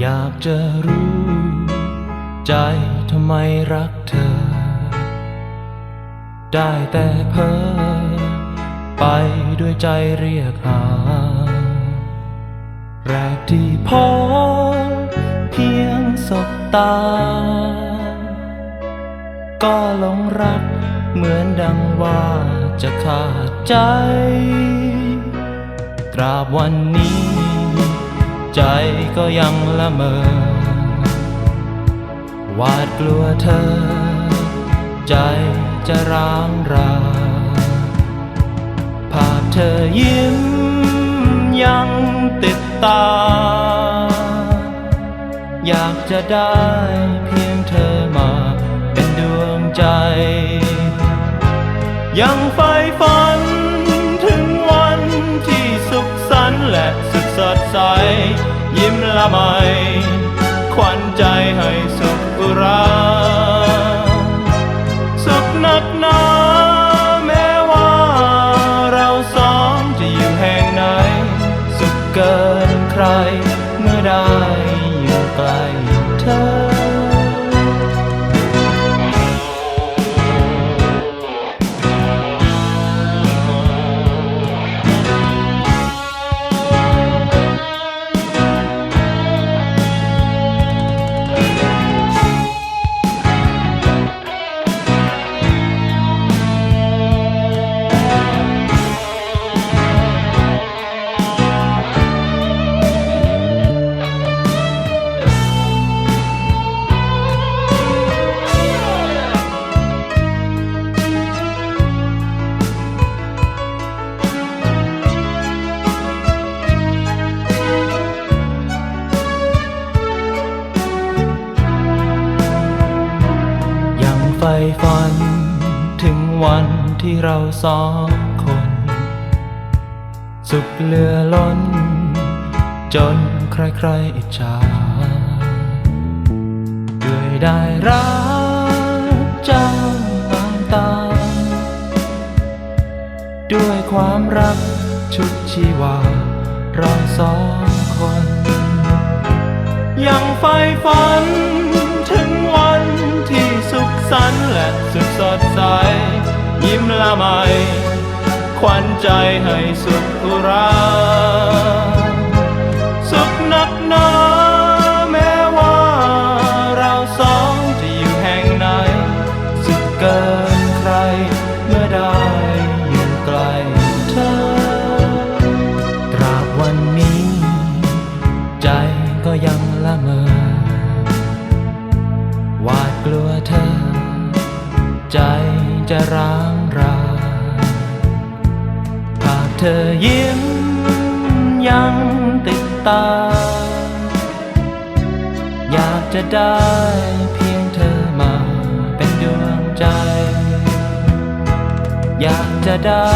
อยากจะรู้ ใจทำไมรักเธอ ได้แต่เพ้อไปด้วยใจเรียกหา แรกที่พบเพียงสบตา ก็หลงรักเหมือนดังว่าจะขาดใจ ตราบวันนี้ ใจก็ยังละเมอหวาดกลัวเธอ ใจจะร้างราภาพเธอยิ้มยังติดตา อยากจะได้เพียงเธอมาเป็นดวงใจ ยัง สดใส ยิ้มละไมขวัญใจให้สุขุราสุขนักหนาแม้ว่าเราสองจะอยู่แห่งไหน สุขเกิน ฝ่ฝัน ถึงวันที่เราสองคน สุขเหลือล้น จนใครๆอิจฉาด้วยได้รักเจ้าน้ำตา ด้วยความรักชุดชีวา เราสองคน ยังใฝ่ฝัน ดใส ยิ้มละไมขวัญใจให้สุขุรา จะร้างราหากเธอยิ้มยังติดตา อยากจะได้เพียงเธอมาเป็นดวงใจ อยากจะได้